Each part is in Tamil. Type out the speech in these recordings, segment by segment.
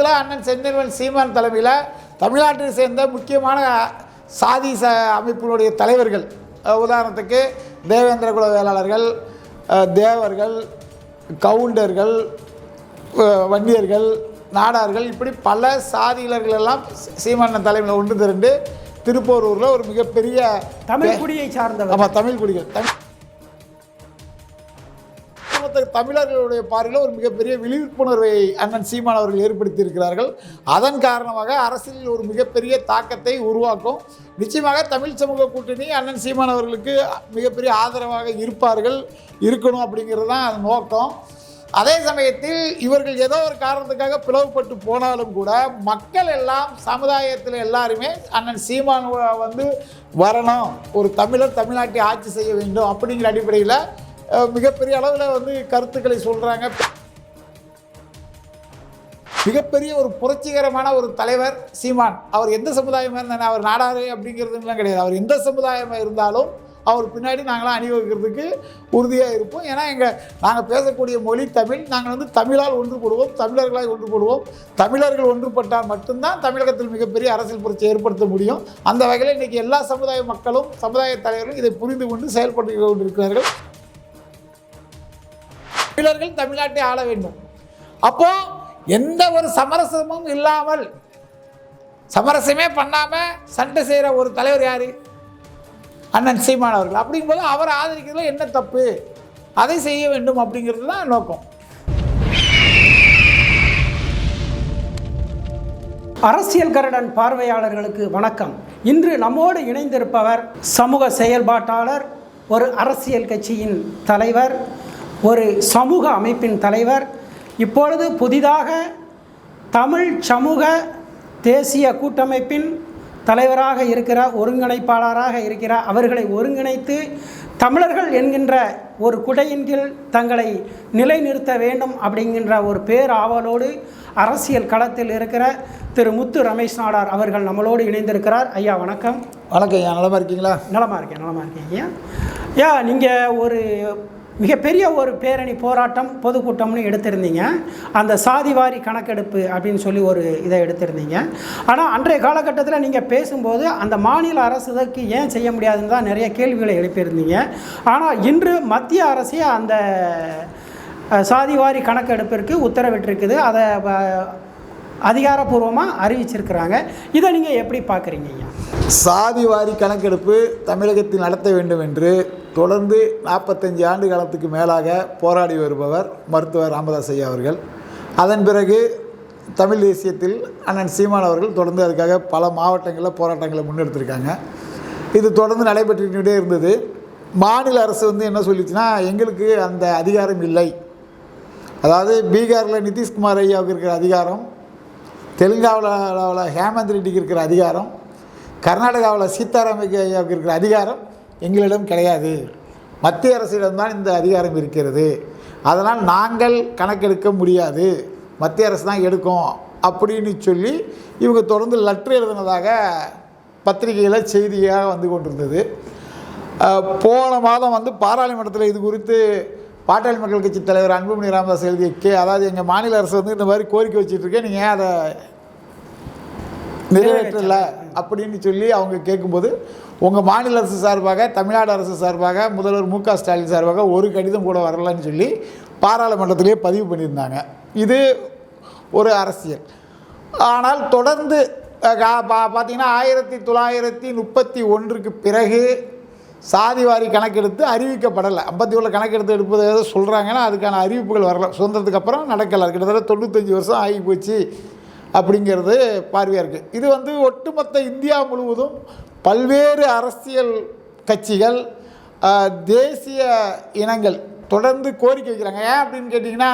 இதில் அண்ணன் செந்தில்வன் சீமான் தலைமையில் தமிழ்நாட்டை சேர்ந்த முக்கியமான சாதி ச அமைப்பினுடைய தலைவர்கள். உதாரணத்துக்கு தேவேந்திர குல வேளாளர்கள் தேவர்கள் கவுண்டர்கள் அஹ் வன்னியர்கள் நாடார்கள் இப்படி பல சாதியினர்கள் எல்லாம் சீ- சீமானன் தலைமையில் ஒன்று திரண்டு திருப்போரூரில் ஒரு மிகப்பெரிய தமிழ் குடியை சார்ந்தவர் ஆமாம் தமிழ் குடிகள். தமிழ் தமிழகத்து தமிழர்களுடைய பார்வையில் ஒரு மிகப்பெரிய விழிப்புணர்வை அண்ணன் சீமான் அவர்கள் ஏற்படுத்தி இருக்கிறார்கள் அதன் காரணமாக அரசியலில் ஒரு மிகப்பெரிய தாக்கத்தை உருவாக்கும். நிச்சயமாக தமிழ் சமூக கூட்டணி அண்ணன் சீமான் அவர்களுக்கு மிகப்பெரிய ஆதரவாக இருப்பார்கள் இருக்கணும் அப்படிங்கிறது தான் அது நோக்கம். அதே சமயத்தில் இவர்கள் ஏதோ ஒரு காரணத்துக்காக பிளவுபட்டு போனாலும் கூட மக்கள் எல்லாம் சமுதாயத்தில் எல்லாருமே அண்ணன் சீமான் வந்து வரணும். ஒரு தமிழர் தமிழ்நாட்டை ஆட்சி செய்ய வேண்டும் அப்படிங்கிற அடிப்படையில் மிகப்பெரிய அளவில் வந்து கருத்துக்களை சொல்கிறாங்க மிகப்பெரிய ஒரு புரட்சிகரமான ஒரு தலைவர் சீமான். அவர் எந்த சமுதாயமாக இருந்தாலும் அவர் நாடாரு அப்படிங்கிறதுலாம் கிடையாது. அவர் எந்த சமுதாயமாக இருந்தாலும் அவர் பின்னாடி நாங்களாம் அணிவகுக்கிறதுக்கு உறுதியாக இருப்போம். ஏன்னா எங்கள் நாங்கள் பேசக்கூடிய மொழி தமிழ். நாங்கள் வந்து தமிழால் ஒன்றுபடுவோம் தமிழர்களாய் ஒன்றுபடுவோம் தமிழர்கள் ஒன்றுபட்டால் மட்டும்தான் தமிழகத்தில் மிகப்பெரிய அரசியல் புரட்சி ஏற்படுத்த முடியும். அந்த வகையில் இன்றைக்கி எல்லா சமுதாய மக்களும் சமுதாய தலைவர்களும் இதை புரிந்து கொண்டு செயல்பட்டு கொண்டிருக்கிறார்கள். தமிழர்கள் தமிழ்நாட்டை ஆள வேண்டும். அப்போ எந்த ஒரு சமரசமும் இல்லாமல் சமரசமே பண்ணாம சண்டை செய்கிற ஒரு தலைவர் யாரு? அண்ணன் சீமான் அவர்கள். அப்படிங்கும்போது அவரை ஆதரிக்கிறதுல என்ன தப்பு? அதை செய்ய வேண்டும் அப்படிங்கிறது தான் நோக்கம். அரசியல் கருடன் பார்வையாளர்களுக்கு வணக்கம். இன்று நம்மோடு இணைந்திருப்பவர் சமூக செயல்பாட்டாளர் ஒரு அரசியல் கட்சியின் தலைவர் ஒரு சமூக அமைப்பின் தலைவர். இப்பொழுது புதிதாக தமிழ் சமூக தேசிய கூட்டமைப்பின் தலைவராக இருக்கிற ஒருங்கிணைப்பாளராக இருக்கிற அவர்களை ஒருங்கிணைத்து தமிழர்கள் என்கின்ற ஒரு குடையின் கீழ் தங்களை நிலைநிறுத்த வேண்டும் அப்படிங்கின்ற ஒரு பேராவலோடு அரசியல் களத்தில் இருக்கிற திரு முத்து ரமேஷ் நாடார் அவர்கள் நம்மளோடு இணைந்திருக்கிறார். ஐயா வணக்கம். வணக்கம் ஐயா. நலமா இருக்கீங்களா? நலமா இருக்கேன் நலமா இருக்கேன் ஐயா. ஐயா நீங்கள் ஒரு மிகப்பெரிய ஒரு பேரணி போராட்டம் பொதுக்கூட்டம்னு எடுத்திருந்தீங்க. அந்த சாதிவாரி கணக்கெடுப்பு அப்படின்னு சொல்லி ஒரு இதை எடுத்திருந்தீங்க. ஆனால் அன்றைய காலகட்டத்தில் நீங்கள் பேசும்போது அந்த மாநில அரசுக்கு ஏன் செய்ய முடியாதுன்னு தான் நிறைய கேள்விகளை எழுப்பியிருந்தீங்க. ஆனால் இன்று மத்திய அரசே அந்த சாதிவாரி கணக்கெடுப்பிற்கு உத்தரவிட்டிருக்குது. அதை அதிகாரப்பூர்வமாக அறிவிச்சிருக்கிறாங்க. இதை நீங்கள் எப்படி பார்க்குறீங்க ஐயா? சாதி வாரி கணக்கெடுப்பு தமிழகத்தில் நடத்த வேண்டும் என்று தொடர்ந்து நாற்பத்தஞ்சு ஆண்டு காலத்துக்கு மேலாக போராடி வருபவர் மருத்துவர் ராமதாஸ் ஐயா அவர்கள். அதன் பிறகு தமிழ் தேசியத்தில் அண்ணன் சீமான் அவர்கள் தொடர்ந்து அதுக்காக பல மாவட்டங்களில் போராட்டங்களை முன்னெடுத்திருக்காங்க. இது தொடர்ந்து நடைபெற்றுக்கிட்டே இருந்தது. மாநில அரசு வந்து என்ன சொல்லிச்சுன்னா எங்களுக்கு அந்த அதிகாரம் இல்லை. அதாவது பீகாரில் நிதிஷ்குமார் ஐயாவுக்கு இருக்கிற அதிகாரம் தெலுங்காவில் ஹேமந்த் ரெட்டிக்கு இருக்கிற அதிகாரம் கர்நாடகாவில் சீதாராம் ஐயாவுக்கு இருக்கிற அதிகாரம் எங்களிடம் கிடையாது. மத்திய அரசிடம்தான் இந்த அதிகாரம் இருக்கிறது. அதனால் நாங்கள் கணக்கெடுக்க முடியாது. மத்திய அரசு தான் எடுக்கும் அப்படின்னு சொல்லி இவங்க தொடர்ந்து லெட்ரு எழுதினதாக பத்திரிகையில் செய்தியாக வந்து கொண்டிருந்தது. போன மாதம் வந்து பாராளுமன்றத்தில் இது குறித்து பாட்டாளி மக்கள் கட்சி தலைவர் அன்புமணி ராமதாஸ் எழுதிய கே அதாவது எங்கள் மாநில அரசு வந்து இந்த மாதிரி கோரிக்கை வச்சுட்டு இருக்கேன். நீங்கள் ஏன் அதை நிறைவேற்றல அப்படின்னு சொல்லி அவங்க கேட்கும்போது உங்கள் மாநில அரசு சார்பாக தமிழ்நாடு அரசு சார்பாக முதல்வர் மு க ஸ்டாலின் சார்பாக ஒரு கடிதம் கூட வரலன்னு சொல்லி பாராளுமன்றத்திலேயே பதிவு பண்ணியிருந்தாங்க. இது ஒரு அரசியல். ஆனால் தொடர்ந்து அஹ், கா- பா பார்த்தீங்கன்னா ஆயிரத்தி தொள்ளாயிரத்தி முப்பத்தி ஒன்றுக்கு பிறகு சாதிவாரி கணக்கெடுத்து அறிவிக்கப்படலை. ஐம்பத்தி ஒன்று கணக்கெடுத்து எடுப்பது ஏதோ சொல்கிறாங்கன்னா அதுக்கான அறிவிப்புகள் வரல. சுதந்திரத்துக்கு அப்புறம் நடக்கலை. கிட்டத்தட்ட தொண்ணூத்தஞ்சு வருஷம் ஆகி போச்சு. அப்படிங்கிறது பார்வையாக இருக்குது இது வந்து ஒட்டுமொத்த இந்தியா முழுவதும் பல்வேறு அரசியல் கட்சிகள் தேசிய இனங்கள் தொடர்ந்து கோரிக்கை வைக்கிறாங்க. ஏன் அப்படின்னு கேட்டிங்கன்னா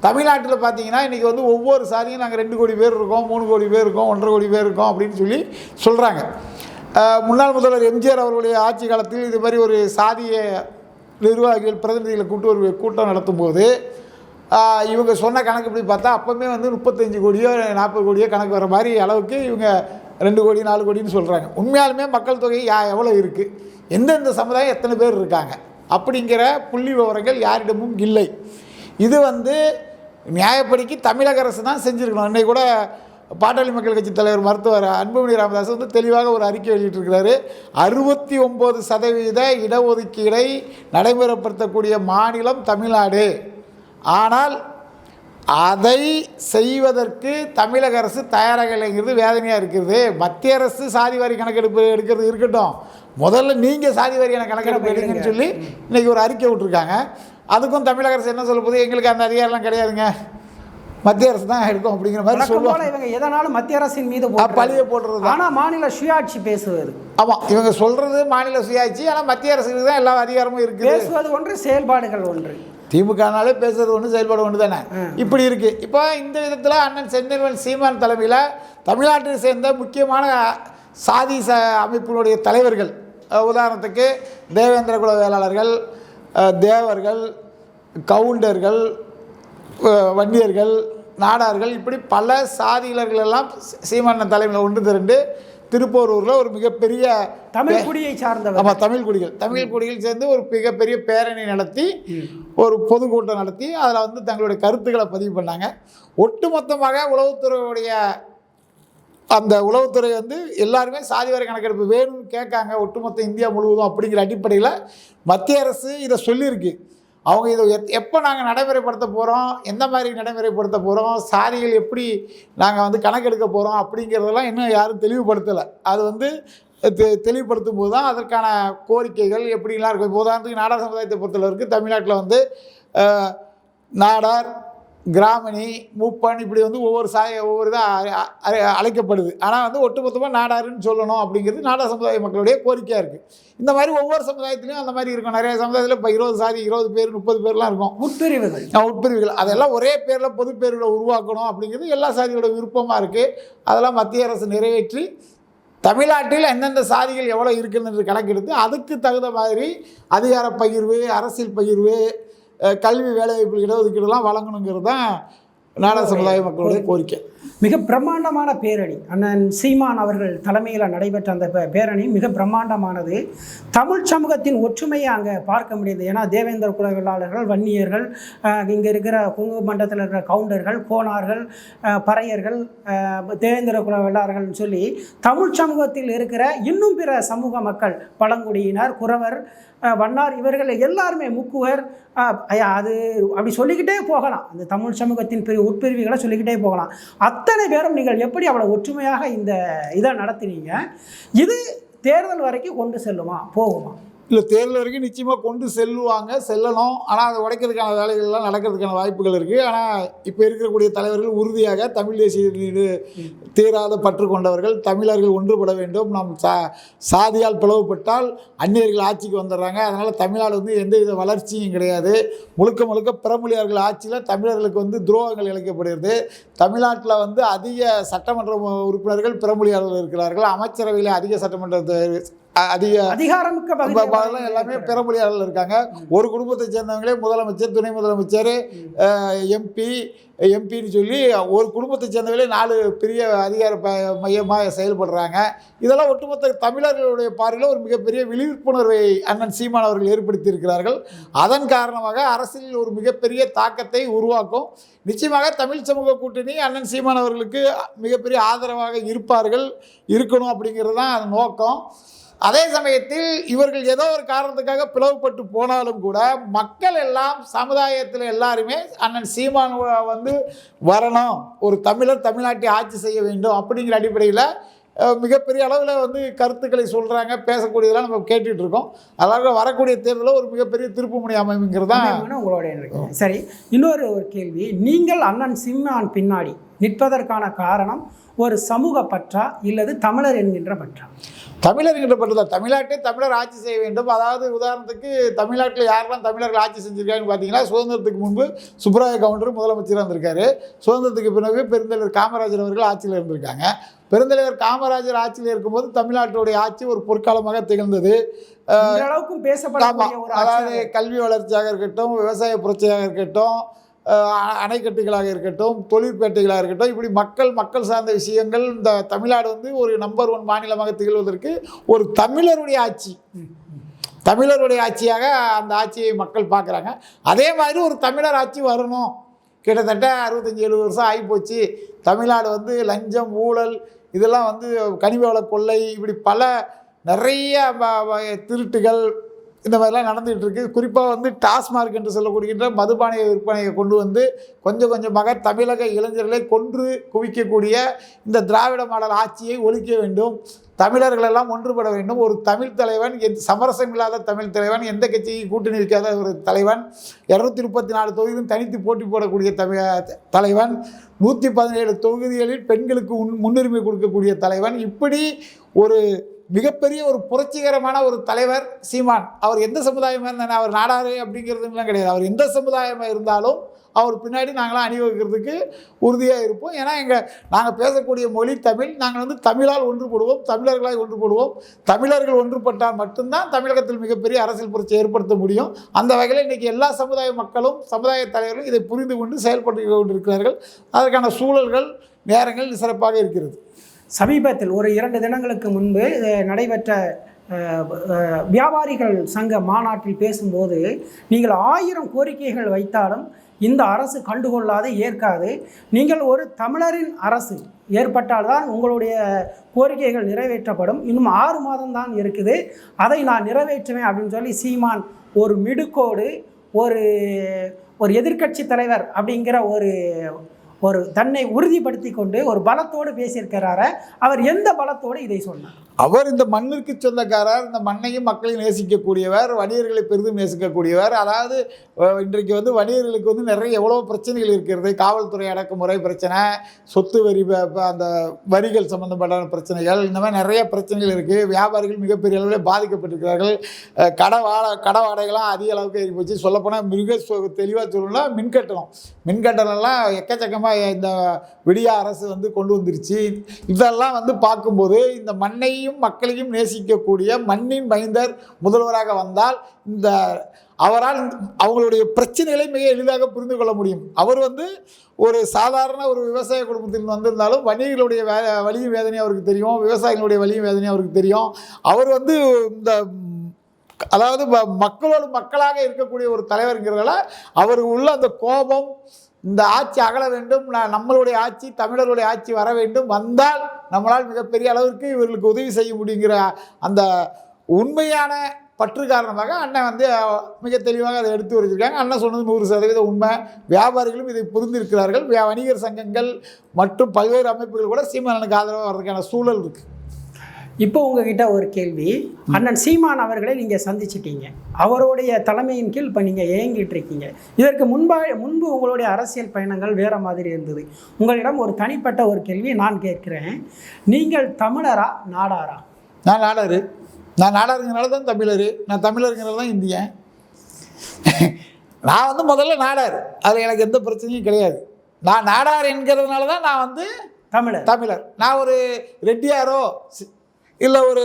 தமிழ்நாட்டில் பார்த்தீங்கன்னா இன்றைக்கி வந்து ஒவ்வொரு சாதியும் நாங்கள் ரெண்டு கோடி பேர் இருக்கோம் மூணு கோடி பேர் இருக்கோம் ஒன்றரை கோடி பேர் இருக்கோம் அப்படின்னு சொல்லி சொல்கிறாங்க முன்னாள் முதல்வர் எம்ஜிஆர் அவர்களுடைய ஆட்சி காலத்தில் இது மாதிரி ஒரு சாதிய நிர்வாகிகள் பிரதிநிதிகளை கூட்டு ஒரு கூட்டம் நடத்தும்போது போது இவங்க சொன்ன கணக்கு இப்படி பார்த்தா அப்போவுமே வந்து முப்பத்தஞ்சு கோடியோ நாற்பது கோடியோ கணக்கு வர மாதிரி அளவுக்கு இவங்க ரெண்டு கோடி நாலு கோடின்னு சொல்கிறாங்க உண்மையாலுமே மக்கள் தொகை யா எவ்வளோ இருக்குது எந்தெந்த சமுதாயம் எத்தனை பேர் இருக்காங்க? அப்படிங்கிற புள்ளி விவரங்கள் யாரிடமும் இல்லை. இது வந்து நியாயப்படிக்கு தமிழக அரசு தான் செஞ்சுருக்கணும். இன்னைக்கு கூட பாட்டாளி மக்கள் கட்சி தலைவர் மருத்துவர் அன்புமணி ராமதாஸ் வந்து தெளிவாக ஒரு அறிக்கை வெளியிட்டிருக்கிறாரு. அறுபத்தி ஒம்பது சதவீத இடஒதுக்கீடை நடைமுறைப்படுத்தக்கூடிய மாநிலம் தமிழ்நாடு. ஆனால் அதை செய்வதற்கு தமிழக அரசு தயாராக இல்லைங்கிறது வேதனையாக இருக்கிறது. மத்திய அரசு சாதி வாரி கணக்கெடுப்பு எடுக்கிறது இருக்கட்டும். முதல்ல நீங்கள் சாதி வாரியான கணக்கெடுப்பு எடுங்கன்னு சொல்லி இன்னைக்கு ஒரு அறிக்கை விட்டுருக்காங்க. அதுக்கும் தமிழக அரசு என்ன சொல்ல போகுது? எங்களுக்கு அந்த அதிகாரம்லாம் கிடையாதுங்க. மத்திய அரசு தான் எடுக்கும் அப்படிங்கிற மாதிரி சொல்லுவாங்க. இவங்க எதனாலும் மத்திய அரசின் மீது பழிய போடுறது தான். ஆனா மாநில சுயாட்சி பேசுவது ஆமாம் இவங்க சொல்கிறது மாநில சுயாட்சி ஆனால் மத்திய அரசுக்கு தான் எல்லா அதிகாரமும் இருக்குது. பேசுவது ஒன்று செயல்பாடுகள் ஒன்று. திமுகனாலே பேசுறது ஒன்று செயல்பாடு ஒன்று தானே? இப்படி இருக்கு. இப்போ இந்த விதத்தில் அண்ணன் செந்தில்வன் சீமான் தலைமையில் தமிழ்நாட்டை சேர்ந்த முக்கியமான சாதி ச அமைப்பினுடைய தலைவர்கள் உதாரணத்துக்கு தேவேந்திர குல வேளாளர்கள் தேவர்கள் கவுண்டர்கள் வன்னியர்கள் நாடார்கள் இப்படி பல சாதியினர்கள் எல்லாம் சீ- சீமானன் தலைமையில் ஒன்று திரண்டு திருப்போரூரில் ஒரு மிகப்பெரிய தமிழ் குடியை சார்ந்தவர். ஆமாம் தமிழ் குடிகள். தமிழ் குடிகள் சேர்ந்து ஒரு மிகப்பெரிய பேரணி நடத்தி ஒரு பொதுக்கூட்டம் நடத்தி அதில் வந்து தங்களுடைய கருத்துக்களை பதிவு பண்ணாங்க. ஒட்டுமொத்தமாக உளவுத்துறையுடைய அந்த உளவுத்துறை வந்து எல்லாருமே சாதிவாரி கணக்கெடுப்பு வேணும்னு கேட்காங்க ஒட்டுமொத்த இந்தியா முழுவதும் அப்படிங்கிற அடிப்படையில் மத்திய அரசு இதை சொல்லியிருக்கு. அவங்க இதை எத் எப்போ நாங்கள் நடைமுறைப்படுத்த போகிறோம் எந்த மாதிரி நடைமுறைப்படுத்த போகிறோம் சாரிகள் எப்படி நாங்கள் வந்து கணக்கெடுக்க போகிறோம் அப்படிங்கிறதெல்லாம் இன்னும் யாரும் தெளிவுபடுத்தலை. அது வந்து தெ தெளிவுபடுத்தும் போது தான் அதற்கான கோரிக்கைகள் எப்படிலாம் இருக்கும்? இப்போ உதாரணத்துக்கு நாடார் சமுதாயத்தை பொறுத்தளவுக்கு தமிழ்நாட்டில் வந்து நாடார் கிராமணி மூப்பன் இப்படி வந்து ஒவ்வொரு சாய ஒவ்வொரு இதாக அழைக்கப்படுது. ஆனால் வந்து ஒட்டுமொத்தமாக நாடாருன்னு சொல்லணும் அப்படிங்கிறது நாடார் சமுதாய மக்களுடைய கோரிக்கையாக இருக்குது இந்த மாதிரி ஒவ்வொரு சமுதாயத்துலையும் அந்த மாதிரி இருக்கும். நிறைய சமுதாயத்தில் இப்போ இருபது சாதி இருபது பேர் முப்பது பேர்லாம் இருக்கும். உட்பிரிவுகள். உட்பிரிவுகள். அதெல்லாம் ஒரே பேரில் பொது பேர்களை உருவாக்கணும் அப்படிங்கிறது எல்லா சாதியோட விருப்பமாக இருக்குது அதெல்லாம் மத்திய அரசு நிறைவேற்றி தமிழ்நாட்டில் எந்தெந்த சாதிகள் எவ்வளோ இருக்குன்னு கணக்கெடுத்து அதுக்கு தகுந்த மாதிரி அதிகார பகிர்வு அரசியல் பகிர்வு கல்வி வேலைவாய்ப்பு இடஒதுக்கீடுலாம் வழங்கணுங்கிறது தான் நாடார் சமுதாய மக்களுடைய கோரிக்கை. மிக பிரம்மாண்டமான பேரணி. அண்ணன் சீமான் அவர்கள் தலைமையில் நடைபெற்ற அந்த பே- பேரணி மிக பிரம்மாண்டமானது. தமிழ் சமூகத்தின் ஒற்றுமையை அங்கே பார்க்க முடியுது. ஏன்னா தேவேந்திர குலவேளாளர்கள் வன்னியர்கள் இங்கே இருக்கிற குங்கு மண்டலத்தில் இருக்கிற கவுண்டர்கள் கோனார்கள் பறையர்கள் தேவேந்திர குல வெள்ளாளர்கள்னு சொல்லி தமிழ் சமூகத்தில் இருக்கிற இன்னும் பிற சமூக மக்கள் பழங்குடியினர் குறவர் வண்ணார் இவர்கள் எல்லாருமே முக்குவர். ஐயா, அது அப்படி சொல்லிக்கிட்டே போகலாம். அந்த தமிழ் சமூகத்தின் பெரிய உட்பிரிவுகளை சொல்லிக்கிட்டே போகலாம். அத்தனை பேரும் நீங்கள் எப்படி அவ்வளோ ஒற்றுமையாக இந்த இதை நடத்தினீங்க? இது தேர்தல் வரைக்கும் கொண்டு செல்லுமா? போகுமா? இல்லை தேர்தல் வரைக்கும் நிச்சயமாக கொண்டு செல்லுவாங்க செல்லணும். ஆனால் அதை உடைக்கிறதுக்கான வேலைகள்லாம் நடக்கிறதுக்கான வாய்ப்புகள் இருக்குது ஆனால் இப்போ இருக்கக்கூடிய தலைவர்கள் உறுதியாக தமிழ் தேசிய மீது தீராத பற்று கொண்டவர்கள் தமிழர்கள் ஒன்றுபட வேண்டும். நாம் சா சாதியால் பிளவுபட்டால் அந்நியர்கள் ஆட்சிக்கு வந்துடுறாங்க. அதனால் தமிழ்நாடு வந்து எந்தவித வளர்ச்சியும் கிடையாது. முழுக்க முழுக்க பிறமொழியார்கள் ஆட்சியில் தமிழர்களுக்கு வந்து துரோகங்கள் இழைக்கப்படுகிறது. தமிழ்நாட்டில் வந்து அதிக சட்டமன்ற உறுப்பினர்கள் பிறமொழியாளர்கள் இருக்கிறார்கள். அமைச்சரவையில் அதிக சட்டமன்ற அதிக அதிகாரமிக்க எல்லாமே பெறமொழியாளர்கள் இருக்காங்க. ஒரு குடும்பத்தை சேர்ந்தவங்களே முதலமைச்சர் துணை முதலமைச்சர் எம்பி எம்பின்னு சொல்லி ஒரு குடும்பத்தை சேர்ந்தவங்களே நாலு பெரிய அதிகார மையமாக செயல்படுறாங்க. இதெல்லாம் ஒட்டுமொத்த தமிழர்களுடைய பார்வையில் ஒரு மிகப்பெரிய விழிப்புணர்வை அண்ணன் சீமான் அவர்கள் ஏற்படுத்தியிருக்கிறார்கள். அதன் காரணமாக அரசியலில் ஒரு மிகப்பெரிய தாக்கத்தை உருவாக்கும். நிச்சயமாக தமிழ் சமூக கூட்டணி அண்ணன் சீமான் அவர்களுக்கு மிகப்பெரிய ஆதரவாக இருப்பார்கள் இருக்கணும் அப்படிங்கிறது தான் நோக்கம். அதே சமயத்தில் இவர்கள் ஏதோ ஒரு காரணத்துக்காக பிளவுபட்டு போனாலும் கூட மக்கள் எல்லாம் சமுதாயத்தில் எல்லாருமே அண்ணன் சீமான் வந்து வரணும் ஒரு தமிழர் தமிழ்நாட்டை ஆட்சி செய்ய வேண்டும் அப்படிங்கிற அடிப்படையில் மிகப்பெரிய அளவில் வந்து கருத்துக்களை சொல்கிறாங்க பேசக்கூடியதெல்லாம் நம்ம கேட்டுட்டு இருக்கோம். அதாவது வரக்கூடிய தேர்தலில் ஒரு மிகப்பெரிய திருப்புமுனை அமைங்கிறது தான் உங்களோட சரி இன்னொரு ஒரு கேள்வி. நீங்கள் அண்ணன் சிம்மான் பின்னாடி நிற்பதற்கான காரணம் ஒரு சமூக பற்றா இல்லது தமிழர் என்கின்ற பற்றா? தமிழர் என்கிற பட்டதான் தமிழ்நாட்டை தமிழர் ஆட்சி செய்ய வேண்டும். அதாவது உதாரணத்துக்கு தமிழ்நாட்டில் யாரெல்லாம் தமிழர்கள் ஆட்சி செஞ்சுருக்காங்கன்னு பார்த்தீங்கன்னா சுதந்திரத்துக்கு முன்பு சுப்ராய கவுண்டர் முதலமைச்சராக இருந்திருக்காரு. சுதந்திரத்துக்கு பிறகு பெருந்தலைவர் காமராஜர் அவர்கள் ஆட்சியில் இருந்திருக்காங்க. பெருந்தலைவர் காமராஜர் ஆட்சியில் இருக்கும்போது தமிழ்நாட்டுடைய ஆட்சி ஒரு பொற்காலமாக திகழ்ந்தது. அளவுக்கும் ஒரு அதாவது. கல்வி வளர்ச்சியாக இருக்கட்டும் விவசாய புரட்சியாக இருக்கட்டும் அணைக்கட்டுகளாக இருக்கட்டும் தொழிற்பேட்டைகளாக இருக்கட்டும் இப்படி மக்கள் மக்கள் சார்ந்த விஷயங்கள் இந்த தமிழ்நாடு வந்து ஒரு நம்பர் ஒன் மாநிலமாக திகழ்வதற்கு ஒரு தமிழருடைய ஆட்சி. தமிழருடைய ஆட்சியாக அந்த ஆட்சியை மக்கள் பார்க்குறாங்க. அதே மாதிரி ஒரு தமிழர் ஆட்சி வரணும். கிட்டத்தட்ட அறுபத்தஞ்சி எழுபது வருஷம் ஆகிப்போச்சு. தமிழ்நாடு வந்து லஞ்சம் ஊழல் இதெல்லாம் வந்து கனிவள கொள்ளை இப்படி பல நிறைய வ- திருட்டுகள் இந்த மாதிரிலாம் நடந்துகிட்டு இருக்குது குறிப்பாக வந்து டாஸ்மார்க் என்று சொல்லக்கூடிய மதுபானை விற்பனையை கொண்டு வந்து கொஞ்சம் கொஞ்சமாக தமிழக இளைஞர்களை கொன்று குவிக்கக்கூடிய இந்த திராவிட மாடல் ஆட்சியை ஒழிக்க வேண்டும். தமிழர்களெல்லாம் ஒன்றுபட வேண்டும். ஒரு தமிழ் தலைவன் எந்த சமரசம் இல்லாத தமிழ் தலைவன் எந்த கட்சியும் கூட்டணி வைக்காத ஒரு தலைவன் இரநூத்தி முப்பத்தி நாலு தொகுதியிலும் தனித்து போட்டி போடக்கூடிய தமிழ தலைவன் நூற்றி பதினேழு தொகுதிகளில் பெண்களுக்கு முன்னுரிமை கொடுக்கக்கூடிய தலைவன். இப்படி ஒரு மிகப்பெரிய ஒரு புரட்சிகரமான ஒரு தலைவர் சீமான். அவர் எந்த சமுதாயமாக இருந்தாலும் அவர் நாடாரு அப்படிங்கிறதுலாம் கிடையாது. அவர் எந்த சமுதாயமாக இருந்தாலும் அவர் பின்னாடி நாங்களாம் அணிவகுக்கிறதுக்கு உறுதியாக இருப்போம். ஏன்னா எங்கள் நாங்கள் பேசக்கூடிய மொழி தமிழ். நாங்கள் வந்து தமிழால் ஒன்று போடுவோம் தமிழர்களால் தமிழர்களாய் ஒன்றுபடுவோம். தமிழர்கள் ஒன்றுபட்டால் மட்டும்தான் தமிழகத்தில் மிகப்பெரிய அரசியல் புரட்சி ஏற்படுத்த முடியும். அந்த வகையில் இன்றைக்கி எல்லா சமுதாய மக்களும் சமுதாய தலைவர்களும் இதை புரிந்து கொண்டு செயல்பட்டு கொண்டிருக்கிறார்கள். அதற்கான சூழல்கள் நேரங்கள் சிறப்பாக இருக்கிறது. சமீபத்தில் ஒரு இரண்டு தினங்களுக்கு முன்பு நடைபெற்ற வியாபாரிகள் சங்க மாநாட்டில் பேசும்போது நீங்கள் ஆயிரம் கோரிக்கைகள் வைத்தாலும் இந்த அரசு கண்டுகொள்ளாது ஏற்காது. நீங்கள் ஒரு தமிழரின் அரசு. ஏற்பட்டால்தான் உங்களுடைய கோரிக்கைகள் நிறைவேற்றப்படும். இன்னும் ஆறு மாதம் தான் இருக்குது. அதை நான் நிறைவேற்றுவேன் அப்படின்னு சொல்லி சீமான் ஒரு மிடுக்கோடு ஒரு ஒரு எதிர்க்கட்சி தலைவர் அப்படிங்கிற ஒரு ஒரு தன்னை உறுதிப்படுத்தி கொண்டு ஒரு பலத்தோடு பேசியிருக்கிறார அவர் எந்த பலத்தோடு இதை சொன்னார்? அவர் இந்த மண்ணிற்கு சொந்தக்காரர் இந்த மண்ணையும் மக்களையும் நேசிக்கக்கூடியவர் வணிகர்களை பெரிதும் நேசிக்கக்கூடியவர். அதாவது இன்றைக்கு வந்து வணிகர்களுக்கு வந்து நிறைய எவ்வளோ பிரச்சனைகள் இருக்கிறது. காவல்துறை அடக்குமுறை பிரச்சனை சொத்து வரி அந்த வரிகள் சம்மந்தப்பட்ட பிரச்சனைகள் இந்த மாதிரி நிறைய பிரச்சனைகள் இருக்குது வியாபாரிகள் மிகப்பெரிய அளவில் பாதிக்கப்பட்டிருக்கிறார்கள். கடை வாட கடை வாடகைலாம் அதிக அளவுக்கு ஏறி போச்சு. சொல்லப்போனால் மிக தெளிவாக சொல்லணும்னா மின்கட்டணம். மின்கட்டணம்லாம் எக்கச்சக்கமாக இந்த விடிய அரசு வந்து கொண்டு வந்துருச்சு. இதெல்லாம் வந்து பார்க்கும்போது இந்த மண்ணை மண்ணையும் மக்களையும் நேசிக்கக்கூடிய மண்ணின் மைந்தர் முதல்வராக வந்தால் இந்த அவரால் அவங்களுடைய பிரச்சனைகளை மிக எளிதாக புரிந்து கொள்ள முடியும். அவர் வந்து ஒரு சாதாரண ஒரு விவசாய குடும்பத்தில் வந்திருந்தாலும் வணிகர்களுடைய வே வழியும் வேதனையும் அவருக்கு தெரியும். விவசாயிகளுடைய வழியும் வேதனையும் அவருக்கு தெரியும். அவர் வந்து இந்த அதாவது ம- மக்களோடு மக்களாக இருக்கக்கூடிய ஒரு தலைவருங்கிறதால அவருக்கு உள்ள அந்த கோபம் இந்த ஆட்சி அகல வேண்டும் ந- நம்மளுடைய ஆட்சி தமிழர்களுடைய ஆட்சி வர வேண்டும். வந்தால் நம்மளால் மிகப்பெரிய அளவிற்கு இவர்களுக்கு உதவி செய்ய முடியுங்கிற அந்த உண்மையான பற்று காரணமாக அண்ணன் வந்து மிக தெளிவாக அதை எடுத்து வச்சிருக்காங்க. அண்ணன் சொன்னது நூறு சதவீதம் உண்மை. வியாபாரிகளும் இதை புரிந்திருக்கிறார்கள். வியா- வணிகர் சங்கங்கள் மற்றும் பல்வேறு அமைப்புகள் கூட சீமானனுக்கு ஆதரவாக வர்றதுக்கான சூழல் இருக்குது இப்போ உங்ககிட்ட ஒரு கேள்வி. அண்ணன் சீமான் அவர்களை நீங்கள் சந்திச்சிட்டீங்க. அவருடைய தலைமையின் கீழ் இப்போ நீங்கள் இயங்கிட்டு இருக்கீங்க. இதற்கு முன்பா முன்பு உங்களுடைய அரசியல் பயணங்கள் வேறு மாதிரி இருந்தது. உங்களிடம் ஒரு தனிப்பட்ட ஒரு கேள்வி நான் கேட்கிறேன். நீங்கள் தமிழரா நாடாரா? நான் நாடாரு. நான் நாடாருங்கிறனால தான் தமிழர். நான் தமிழருங்கிறனால தான் இந்தியன். நான் வந்து முதல்ல நாடார். அதில் எனக்கு எந்த பிரச்சனையும் கிடையாது. நான் நாடார் என்கிறதுனால தான் நான் வந்து தமிழர். தமிழர். நான் ஒரு ரெட்டியாரோ இல்லை ஒரு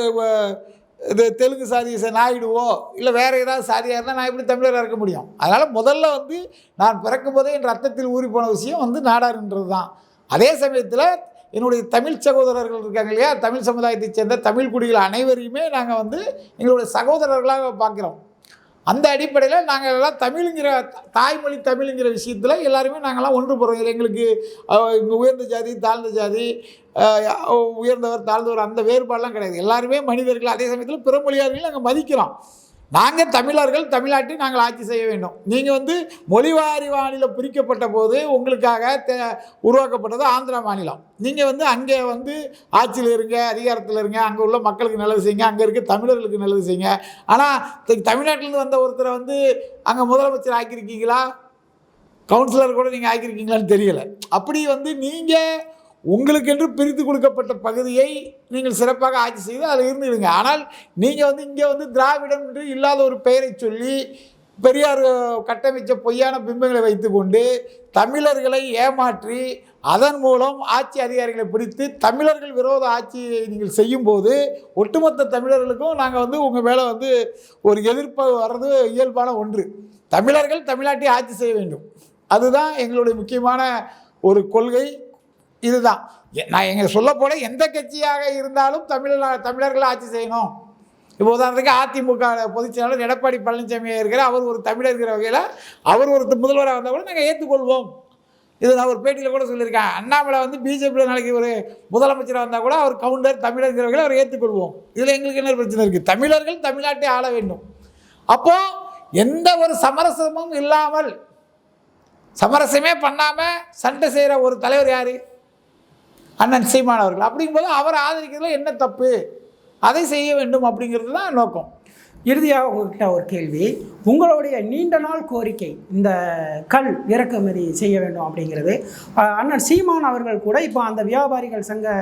இது தெலுங்கு சாதி ச- நாயுடுவோ இல்லை வேறு ஏதாவது சாதியாக இருந்தால் நான் எப்படி தமிழராக இருக்க முடியும்? அதனால் முதல்ல வந்து நான் பிறக்கும் போதே என் ரத்தத்தில் ஊறி போன விஷயம் வந்து நாடாருன்றது தான் அதே சமயத்தில் என்னுடைய தமிழ் சகோதரர்கள் இருக்காங்க இல்லையா தமிழ் சமுதாயத்தைச் சேர்ந்த தமிழ் குடிகள் அனைவரையுமே நாங்கள் வந்து எங்களுடைய சகோதரர்களாக பார்க்குறோம் அந்த அடிப்படையில் நாங்கள் எல்லாம் தமிழுங்கிற தாய்மொழி தமிழுங்கிற விஷயத்தில் எல்லாருமே நாங்கள்லாம் ஒன்று போகிறோம் இல்லை எங்களுக்கு உயர்ந்த ஜாதி தாழ்ந்த ஜாதி உயர்ந்தவர் தாழ்ந்தவர் அந்த வேறுபாடெலாம் கிடையாது. எல்லாருமே மனிதர்கள் அதே சமயத்தில் பிற மொழியார்களையும் நாங்கள் மதிக்கிறோம். நாங்கள் தமிழர்கள் தமிழ்நாட்டை நாங்கள் ஆட்சி செய்ய வேண்டும். நீங்கள் வந்து மொழிவாரி மாநிலம் பிரிக்கப்பட்ட போது உங்களுக்காக தே உருவாக்கப்பட்டது ஆந்திரா மாநிலம். நீங்கள் வந்து அங்கே வந்து ஆட்சியில் இருங்க அதிகாரத்தில் இருங்க அங்கே உள்ள மக்களுக்கு நல்லது செய்யுங்க அங்கே இருக்க தமிழர்களுக்கு நல்லது செய்யுங்க. ஆனால் தமிழ்நாட்டிலேருந்து வந்த ஒருத்தரை வந்து அங்கே முதலமைச்சர் ஆக்கியிருக்கீங்களா? கவுன்சிலர் கூட நீங்கள் ஆக்கியிருக்கீங்களான்னு தெரியலை. அப்படி வந்து நீங்கள் உங்களுக்கென்று பிரித்து கொடுக்கப்பட்ட பகுதியை நீங்கள் சிறப்பாக ஆட்சி செய்து அதில் இருந்துடுங்க. ஆனால் நீங்கள் வந்து இங்கே வந்து திராவிடம் என்று இல்லாத ஒரு பெயரை சொல்லி பெரியார் கட்டமைச்ச பொய்யான பிம்பங்களை வைத்துக்கொண்டு தமிழர்களை ஏமாற்றி அதன் மூலம் ஆட்சி அதிகாரிகளை பிடித்து தமிழர்கள் விரோத ஆட்சியை நீங்கள் செய்யும்போது ஒட்டுமொத்த தமிழர்களுக்கும் நாங்கள் வந்து உங்கள் மேலே வந்து ஒரு எதிர்ப்பு வர்றது இயல்பான ஒன்று. தமிழர்கள் தமிழ்நாட்டை ஆட்சி செய்ய வேண்டும். அதுதான் எங்களுடைய முக்கியமான ஒரு கொள்கை. இதுதான். நான் எங்கள் சொல்ல போல எந்த கட்சியாக இருந்தாலும் தமிழ் தமிழர்களை ஆட்சி செய்யணும். இப்போ உதாரணத்துக்கு அதிமுக பொதுச் செயலாளர் எடப்பாடி பழனிசாமி இருக்கிற அவர் ஒரு தமிழர் இருக்கிற வகையில் அவர் ஒரு முதல்வராக வந்தால் கூட நாங்கள் ஏற்றுக்கொள்வோம் இது நான் ஒரு பேட்டியில் கூட சொல்லியிருக்கேன். அண்ணாமலை வந்து பிஜேபியில் நாளைக்கு ஒரு முதலமைச்சராக வந்தால் கூட அவர் கவுண்டர் தமிழர்கிறவர்களை அவர் ஏற்றுக்கொள்வோம் இதில் எங்களுக்கு என்ன பிரச்சனை இருக்குது தமிழர்கள் தமிழ்நாட்டை ஆள வேண்டும். அப்போது எந்த ஒரு சமரசமும் இல்லாமல் சமரசமே பண்ணாமல் சண்டை செய்கிற ஒரு தலைவர் யார்? அண்ணன் சீமான் அவர்கள். அப்படிங்கும்போது அவரை ஆதரிக்கிறதுல என்ன தப்பு? அதை செய்ய வேண்டும் அப்படிங்கிறது தான் நோக்கம். இறுதியாக உங்ககிட்ட ஒரு கேள்வி. உங்களுடைய நீண்ட நாள் கோரிக்கை இந்த கல் இறக்குமதி செய்ய வேண்டும் அப்படிங்கிறது. அண்ணன் சீமான் அவர்கள் கூட இப்போ அந்த வியாபாரிகள் சங்க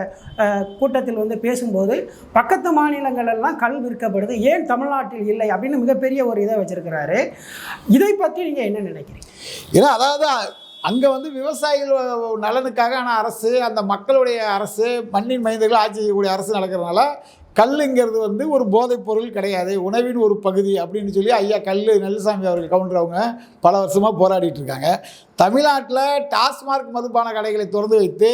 கூட்டத்தில் வந்து பேசும்போது பக்கத்து மாநிலங்கள் எல்லாம் கல் விற்கப்படுது ஏன் தமிழ்நாட்டில் இல்லை அப்படின்னு மிகப்பெரிய ஒரு இதை வச்சிருக்கிறாரு. இதை பற்றி நீங்கள் என்ன நினைக்கிறீங்க? ஏன்னா அதாவது அங்கே வந்து விவசாயிகள் நலனுக்காக ஆனால் அரசு அந்த மக்களுடைய அரசு மண்ணின் மனிதர்கள் ஆட்சி செய்யக்கூடிய அரசு நடக்கிறதுனால கல்லுங்கிறது வந்து ஒரு போதைப் பொருள் கிடையாது. உணவின் ஒரு பகுதி அப்படின்னு சொல்லி ஐயா கல் நெல்சாமி அவர்கள் கவுண்டர் அவங்க பல வருஷமாக போராடிட்டு இருக்காங்க. தமிழ்நாட்டில் டாஸ்மார்க் மதுபான கடைகளை திறந்து வைத்து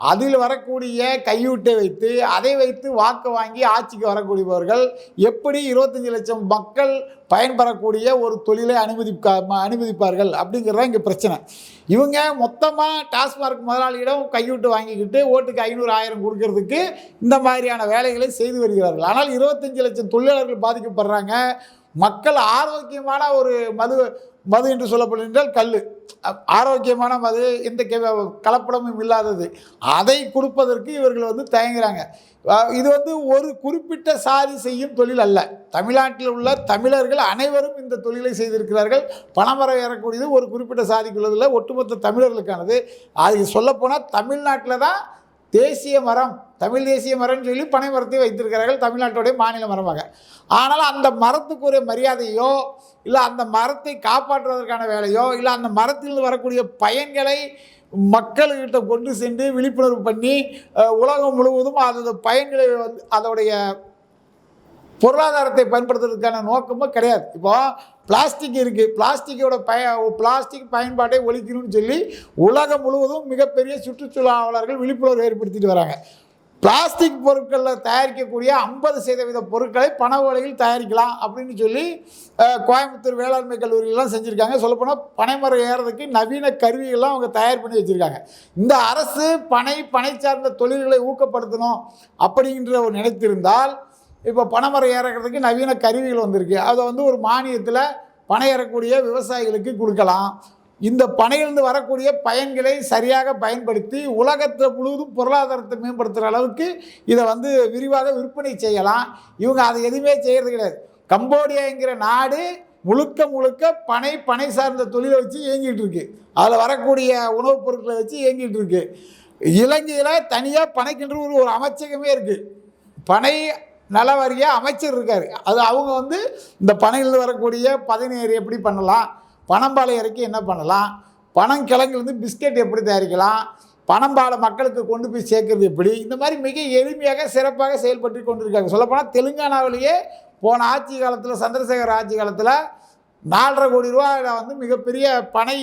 அதில் வரக்கூடிய கையூட்டை வைத்து அதை வைத்து வாக்கு வாங்கி ஆட்சிக்கு வரக்கூடியவர்கள் எப்படி இருபத்தஞ்சி லட்சம் மக்கள் பயன்பெறக்கூடிய ஒரு தொழிலை அனுமதிப்பா ம- அனுமதிப்பார்கள் அப்படிங்கிறது தான் இங்கே பிரச்சனை. இவங்க மொத்தமாக டாஸ்மார்க் முதலாளியிடம் கையூட்டு வாங்கிக்கிட்டு ஓட்டுக்கு ஐநூறு ஆயிரம் கொடுக்கறதுக்கு இந்த மாதிரியான வேலைகளை செய்து வருகிறார்கள். ஆனால் இருபத்தஞ்சி லட்சம் தொழிலாளர்கள் பாதிக்கப்படுறாங்க. மக்கள் ஆரோக்கியமான ஒரு மது மது என்று சொல்லப்படுகின்றால் கல் ஆரோக்கியமான மது எந்த கலப்படமும் இல்லாதது. அதை கொடுப்பதற்கு இவர்கள் வந்து தயங்குறாங்க. இது வந்து ஒரு குறிப்பிட்ட சாதி செய்யும் தொழில் அல்ல. தமிழ்நாட்டில் உள்ள தமிழர்கள் அனைவரும் இந்த தொழிலை செய்திருக்கிறார்கள். பணமரம் ஏறக்கூடியது ஒரு குறிப்பிட்ட சாதிக்குள்ளதில் ஒட்டுமொத்த தமிழர்களுக்கானது. அது சொல்லப்போனால் தமிழ்நாட்டில் தான் தேசிய மரம் தமிழ் தேசிய மரம்னு சொல்லி பனை மரத்தை வைத்திருக்கிறார்கள் தமிழ்நாட்டுடைய மாநில மரமாக. ஆனால் அந்த மரத்துக்குரிய மரியாதையோ இல்லை அந்த மரத்தை காப்பாற்றுவதற்கான வேலையோ இல்லை அந்த மரத்திலிருந்து வரக்கூடிய பயன்களை மக்கள்கிட்ட கொண்டு சென்று விழிப்புணர்வு பண்ணி உலகம் முழுவதும் அதோட பயன்களை வந்து அதோடைய பொருளாதாரத்தை பயன்படுத்துறதுக்கான நோக்கமும் கிடையாது. இப்போ பிளாஸ்டிக் இருக்குது பிளாஸ்டிக்கோட பய பிளாஸ்டிக் பயன்பாட்டை ஒழிக்கணும்னு சொல்லி உலகம் முழுவதும் மிகப்பெரிய சுற்றுச்சூழலாளர்கள் விழிப்புணர்வு ஏற்படுத்திட்டு வராங்க. பிளாஸ்டிக் பொருட்களில் தயாரிக்கக்கூடிய ஐம்பது சதவீத பொருட்களை பண ஓலையில் தயாரிக்கலாம் அப்படின்னு சொல்லி கோயம்புத்தூர் வேளாண்மை கல்லூரியெல்லாம் செஞ்சுருக்காங்க. சொல்லப்போனால் பனைமரம் ஏறதுக்கு நவீன கருவிகள்லாம் அவங்க தயார் பண்ணி வச்சுருக்காங்க. இந்த அரசு பனை பனை சார்ந்த தொழில்களை ஊக்கப்படுத்தணும் அப்படின்ற ஒரு நினைத்திருந்தால் இப்போ பனைமரம் ஏறக்கிறதுக்கு நவீன கருவிகள் வந்திருக்கு. அதை வந்து ஒரு மானியத்தில் பனை ஏறக்கூடிய விவசாயிகளுக்கு கொடுக்கலாம். இந்த பனையிலிருந்து வரக்கூடிய பயன்களை சரியாக பயன்படுத்தி உலகத்தில் முழுவதும் பொருளாதாரத்தை மேம்படுத்துகிற அளவுக்கு இதை வந்து விரிவாக விற்பனை செய்யலாம். இவங்க அதை எதுவுமே செய்கிறது கிடையாது. கம்போடியாங்கிற நாடு முழுக்க முழுக்க பனை பனை சார்ந்த தொழிலை வச்சு இயங்கிட்டு இருக்கு. அதில் வரக்கூடிய உணவுப் பொருட்களை வச்சு இயங்கிட்டு இருக்கு. இலங்கையில் தனியாக பனைக்கின்ற ஒரு ஒரு அமைச்சகமே இருக்குது பனை நல அமைச்சர் இருக்கார். அது அவங்க வந்து இந்த பனையில் வரக்கூடிய பதினேறு எப்படி பண்ணலாம்? பனம்பாலை இறக்கி என்ன பண்ணலாம்? பனங்கிழங்குலேருந்து பிஸ்கெட் எப்படி தயாரிக்கலாம்? பனம்பாலை மக்களுக்கு கொண்டு போய் சேர்க்கறது எப்படி? இந்த மாதிரி மிக எளிமையாக சிறப்பாக செயல்பட்டு கொண்டிருக்காங்க. சொல்லப்போனால் தெலுங்கானாவிலேயே போன ஆட்சி காலத்தில் சந்திரசேகர் ஆட்சி காலத்தில் நாலரை கோடி ரூபாயில் வந்து மிகப்பெரிய பனை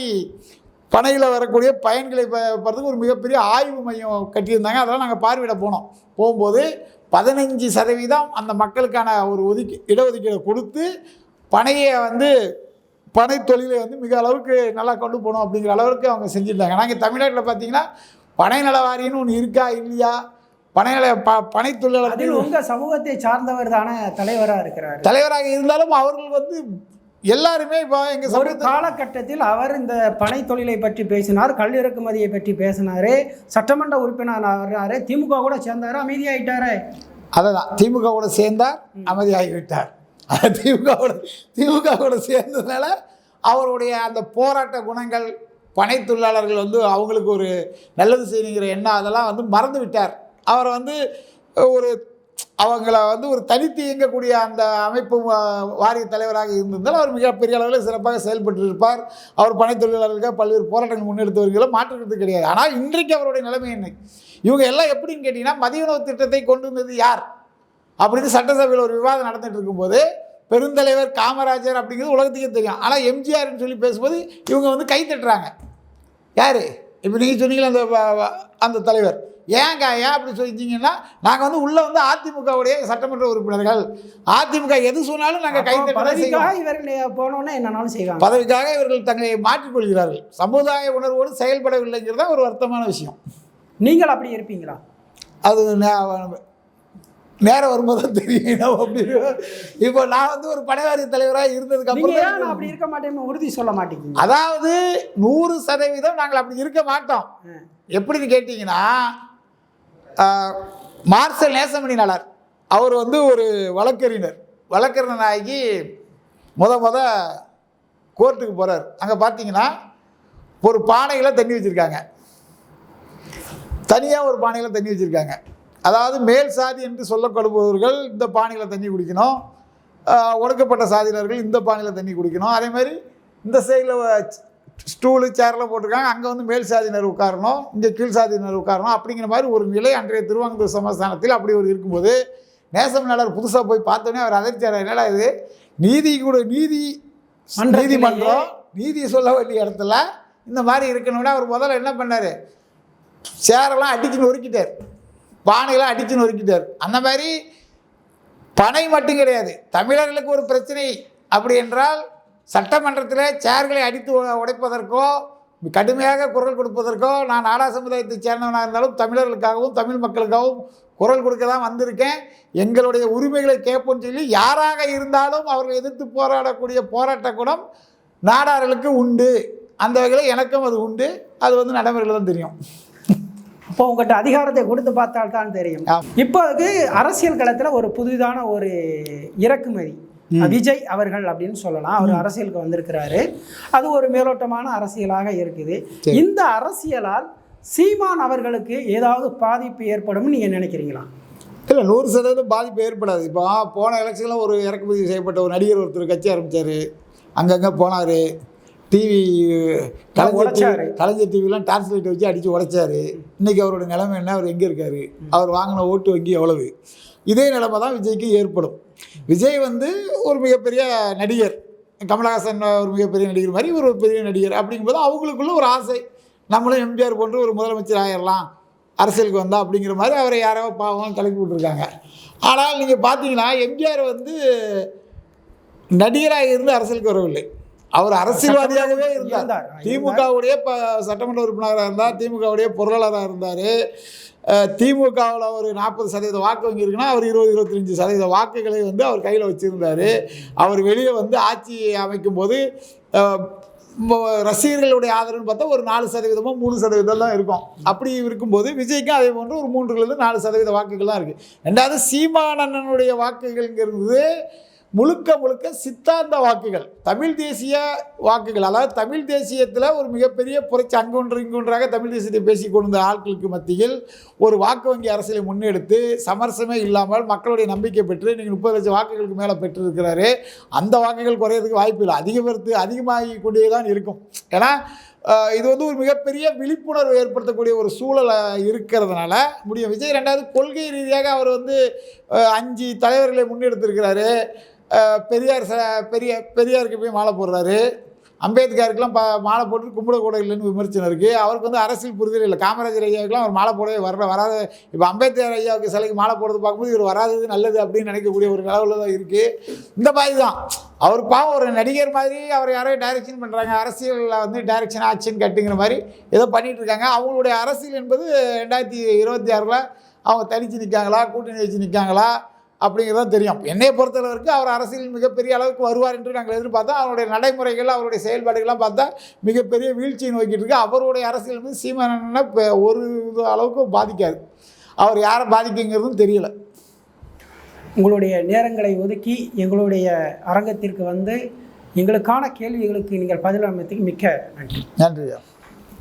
பனையில் வரக்கூடிய பயன்களை பார்த்துக்கு ஒரு மிகப்பெரிய ஆய்வு மையம் கட்டியிருந்தாங்க. அதெல்லாம் நாங்கள் பார்வையிட போனோம். போகும்போது பதினஞ்சு சதவீதம் அந்த மக்களுக்கான ஒரு ஒதுக்கி இடஒதுக்கீடை கொடுத்து பனையை வந்து பனை தொழிலை வந்து மிக அளவுக்கு நல்லா கொண்டு போகணும் அப்படிங்கிற அளவுக்கு அவங்க செஞ்சுருந்தாங்க. நாங்கள் தமிழ்நாட்டில் பார்த்தீங்கன்னா பனை நல வாரியம்னு ஒன்று இருக்கா இல்லையா? பனை நல ப பனை தொழிலாளர்கள் அதில் உங்கள் சமூகத்தை சார்ந்தவர் தானே தலைவராக இருக்கிறார். தலைவராக இருந்தாலும் அவர்கள் வந்து எல்லாருமே இப்போ எங்கள் ஒரு காலகட்டத்தில் அவர் இந்த பனை தொழிலை பற்றி பேசினார் கல் இறக்குமதியை பற்றி பேசினார் சட்டமன்ற உறுப்பினர் ஆகிறாரு திமுக கூட சேர்ந்தாரு அமைதியாயிட்டாரு. அதை தான் திமுக கூட சேர்ந்தார் அமைதியாகிவிட்டார். அது திமுகவோட திமுக கூட சேர்ந்ததுனால அவருடைய அந்த போராட்ட குணங்கள் பனை தொழிலாளர்கள் வந்து அவங்களுக்கு ஒரு நல்லது செய்யணுங்கிற எண்ணம் அதெல்லாம் வந்து மறந்து விட்டார் அவர் வந்து ஒரு அவங்கள வந்து ஒரு தனித்து இயங்கக்கூடிய அந்த அமைப்பு வா- வாரிய தலைவராக இருந்திருந்தால் அவர் மிகப்பெரிய அளவில் சிறப்பாக செயல்பட்டு இருப்பார். அவர் பனை தொழிலாளர்களுக்காக பல்வேறு போராட்டங்கள் முன்னெடுத்து வருகிறோம் மாற்றுக்கிறது கிடையாது. ஆனால் இன்றைக்கு அவருடைய நிலைமை என்ன? இவங்க எல்லாம் எப்படின்னு கேட்டிங்கன்னா மதிய உணவு திட்டத்தை கொண்டு வந்தது யார்? அப்படின்னு சட்டசபையில் ஒரு விவாதம் நடந்துகிட்டு இருக்கும்போது பெருந்தலைவர் காமராஜர் அப்படிங்கிறது உலகத்துக்கே தெரியும். ஆனால் எம்ஜிஆர்னு சொல்லி பேசும்போது இவங்க வந்து கை தட்டுறாங்க. யார்? இப்போ நீங்கள் சொன்னீங்களே அந்த அந்த தலைவர். ஏங்க ஏன் அப்படி சொல்லிட்டீங்கன்னா நாங்கள் வந்து உள்ளே வந்து அதிமுகவுடைய சட்டமன்ற உறுப்பினர்கள். அதிமுக எது சொன்னாலும் நாங்கள் கை அப்போ தட்டி செய்வோம். பதவிக்காக இவர்கள் போனோன்னே என்னன்னாலும் செய்வாங்க. பதவிக்காக இவர்கள் தங்களை மாற்றிக்கொள்கிறார்கள். சமுதாய உணர்வோடு செயல்படவில்லைங்கிறது தான் ஒரு வருத்தமான விஷயம். நீங்கள் அப்படி இருப்பீங்களா? அது நேரம் வரும்போது அப்படி இப்போ நான் வந்து ஒரு படைவாரி தலைவராக இருந்ததுக்கு அப்புறம் அப்படி இருக்க மாட்டேன்னு உறுதி சொல்ல மாட்டேங்க அதாவது நூறு சதவீதம் நாங்கள் அப்படி இருக்க மாட்டோம். எப்படின்னு கேட்டிங்கன்னா மார்சல் நேசமணி நலர் அவர் வந்து ஒரு வழக்கறிஞர். வழக்கறிஞர் முத முத கோர்ட்டுக்கு போகிறார் அங்கே பார்த்தீங்கன்னா ஒரு பானையில் தண்ணி வச்சுருக்காங்க. தனியாக ஒரு பானையில் தண்ணி வச்சுருக்காங்க. அதாவது மேல் சாதி என்று சொல்லப்படுபவர்கள் இந்த பானையில் தண்ணி குடிக்கணும். ஒடுக்கப்பட்ட சாதியினர்கள் இந்த பானையில் தண்ணி குடிக்கணும். அதே மாதிரி இந்த சைடில் ஸ்டூலு சேர்லாம் போட்டிருக்காங்க. அங்கே வந்து மேல் சாதியினர் உட்காரணும் இங்கே கீழ் சாதியினர் உட்காரணும் அப்படிங்கிற மாதிரி ஒரு நிலை அன்றைய திருவாங்கூர் சமஸ்தானத்தில் அப்படி ஒரு இருக்கும்போது நேசம் நாளர் புதுசாக போய் பார்த்தோன்னே அவர் அதிர்ச்சியார் என்னடா இது? நீதி கூட நீதி நீதிமன்றம் நீதி சொல்ல வேண்டிய இடத்துல இந்த மாதிரி இருக்கணும்னா அவர் முதல்ல என்ன பண்ணார்? சேரெல்லாம் அடிச்சு நொறுக்கிட்டார். பானையெல்லாம் அடிச்சு நொறுக்கிட்டார். அந்த மாதிரி பனை மட்டும் கிடையாது. தமிழர்களுக்கு ஒரு பிரச்சனை. அப்படி என்றால் சட்டமன்றத்தில் சேர்களை அடித்து உடைப்பதற்கோ கடுமையாக குரல் கொடுப்பதற்கோ நான் நாடா சமுதாயத்தைச் சேர்ந்தவனாக இருந்தாலும் தமிழர்களுக்காகவும் தமிழ் மக்களுக்காகவும் குரல் கொடுக்க தான் வந்திருக்கேன். எங்களுடைய உரிமைகளை கேட்போம்னு சொல்லி யாராக இருந்தாலும் அவர்கள் எதிர்த்து போராடக்கூடிய போராட்ட குணம் நாடார்களுக்கு உண்டு. அந்த வகையில் எனக்கும் அது உண்டு. அது வந்து நடைமுறையில் தான் தெரியும். அப்போ உங்கள்கிட்ட அதிகாரத்தை கொடுத்து பார்த்தால் தான் தெரியும். இப்போது அரசியல் களத்தில் ஒரு புதிதான ஒரு இறக்குமதி. விஜய் அவர்கள் அப்படின்னு சொல்லலாம். அவர் அரசியலுக்கு வந்திருக்கிறாரு. அது ஒரு மேலோட்டமான அரசியலாக இருக்குது. இந்த அரசியலால் சீமான் அவர்களுக்கு ஏதாவது பாதிப்பு ஏற்படும்னு நீங்கள் நினைக்கிறீங்களா? இல்லை நூறு சதவீதம் பாதிப்பு ஏற்படாது. இப்போ போன எலெக்ஷனில் ஒரு இறக்குமதி செய்யப்பட்ட ஒரு நடிகர் ஒருத்தர் கட்சி ஆரம்பித்தார் அங்கங்கே போனார். டிவி கலைஞர் கலைஞர் டிவிலாம் டிரான்ஸ்லேட் வச்சு அடித்து உடைச்சாரு. இன்றைக்கி அவரோட நிலைமை என்ன? அவர் எங்கே இருக்கார்? அவர் வாங்கின ஓட்டு வங்கி எவ்வளவு? இதே நிலைமை தான் விஜய்க்கு ஏற்படும். விஜய் வந்து ஒரு மிகப்பெரிய நடிகர். கமலஹாசன் ஒரு மிகப்பெரிய நடிகர் மாதிரி ஒரு பெரிய நடிகர் அப்படிங்கும்போது அவங்களுக்குள்ள ஒரு ஆசை. நம்மளும் எம்ஜிஆர் போன்று ஒரு முதலமைச்சர் ஆகிடலாம் அரசியலுக்கு வந்தால் அப்படிங்கிற மாதிரி அவரை யாரோ பாவம் கலக்கி விட்ருக்காங்க ஆனால் நீங்கள் பார்த்தீங்கன்னா எம்ஜிஆர் வந்து நடிகராக இருந்து அரசியலுக்கு வரவில்லை. அவர் அரசியல்வாதியாகவே இருந்தார். திமுகவுடைய சட்டமன்ற உறுப்பினராக இருந்தார் திமுகவுடைய பொருளாளராக இருந்தார். திமுகவில் ஒரு நாற்பது சதவீத வாக்கு வங்கி இருக்குன்னா அவர் இருபது இருபத்தஞ்சி சதவீத வாக்குகளை வந்து அவர் கையில் வச்சுருந்தார். அவர் வெளியே வந்து ஆட்சி அமைக்கும் போது ரசிகர்களுடைய ஆதரவுன்னு பார்த்தா ஒரு நாலு சதவீதமோ மூணு சதவீதம் தான் இருக்கும். அப்படி இருக்கும்போது விஜய்க்கும் அதே போன்று ஒரு மூன்றுலேருந்து நாலு சதவீத வாக்குகள் தான் இருக்குது ரெண்டாவது சீமானண்ணனுடைய வாக்குகள்ங்கிறது முழுக்க முழுக்க சித்தாந்த வாக்குகள் தமிழ் தேசிய வாக்குகள் அதாவது தமிழ் தேசியத்தில் ஒரு மிகப்பெரிய புரட்சி அங்கொன்று இங்கொன்றாக தமிழ் தேசியத்தை பேசி கொண்டிருந்த ஆட்களுக்கு மத்தியில் ஒரு வாக்கு வங்கி அரசியலை முன்னெடுத்து சமரசமே இல்லாமல் மக்களுடைய நம்பிக்கை பெற்று நீங்கள் முப்பது லட்சம் வாக்குகளுக்கு மேலே பெற்றிருக்கிறாரு அந்த வாக்குகள் குறையிறதுக்கு வாய்ப்பு இல்லை. அதிகப்படுத்து அதிகமாகி கொண்டே தான் இருக்கும். ஏன்னா இது வந்து ஒரு மிகப்பெரிய விழிப்புணர்வு ஏற்படுத்தக்கூடிய ஒரு சூழலை இருக்கிறதுனால முடியும். விஜய் ரெண்டாவது கொள்கை ரீதியாக அவர் வந்து அஞ்சு தலைவர்களை முன்னெடுத்திருக்கிறாரு. பெரியார் ச பெரிய பெரியாருக்கு போய் மாலை போடுறாரு. அம்பேத்கருக்கெல்லாம் ப மாலை போட்டு கும்பிடக்கூட இல்லைன்னு விமர்சனம் இருக்குது அவருக்கு வந்து அரசியல் புரிதல் இல்லை. காமராஜர் ஐயாவுக்குலாம் அவர் மாலை போடவே வர வராது. இப்போ அம்பேத்கர் ஐயாவுக்கு சிலைக்கு மாலை போடுறது பார்க்கும்போது இவர் வராதது நல்லது அப்படின்னு நினைக்கக்கூடிய ஒரு நிலவில் தான் இருக்குது இந்த மாதிரி தான். அவர் பாவம் ஒரு நடிகர் மாதிரி அவர் யாரோ டைரக்ஷன் பண்ணுறாங்க அரசியலில் வந்து டைரக்ஷன் ஆக்ஷன் கட்டுங்கிற மாதிரி ஏதோ பண்ணிகிட்டு இருக்காங்க. அவங்களுடைய அரசியல் என்பது ரெண்டாயிரத்தி இருபத்தி ஆறில் அவங்க தனித்து நிற்காங்களா கூட்டணி வச்சு நிற்காங்களா அப்படிங்கிறது தெரியும். என்னை பொறுத்தளவிற்கு அவர் அரசியல் மிகப்பெரிய அளவுக்கு வருவார் என்று நாங்கள் எதிர்பார்த்தோம் அவருடைய நடைமுறைகள் அவருடைய செயல்பாடுகள்லாம் பார்த்தா மிகப்பெரிய வீழ்ச்சியை நோக்கிட்டு இருக்கு. அவருடைய அரசியல் வந்து இப்போ ஒரு இது அளவுக்கு பாதிக்காது. அவர் யாரை பாதிக்குங்கிறதும் தெரியல. உங்களுடைய நேரங்களை ஒதுக்கி எங்களுடைய அரங்கத்திற்கு வந்து எங்களுக்கான கேள்விகளுக்கு நீங்கள் பதிலமைத்துக்கு மிக்க நன்றி. நன்றி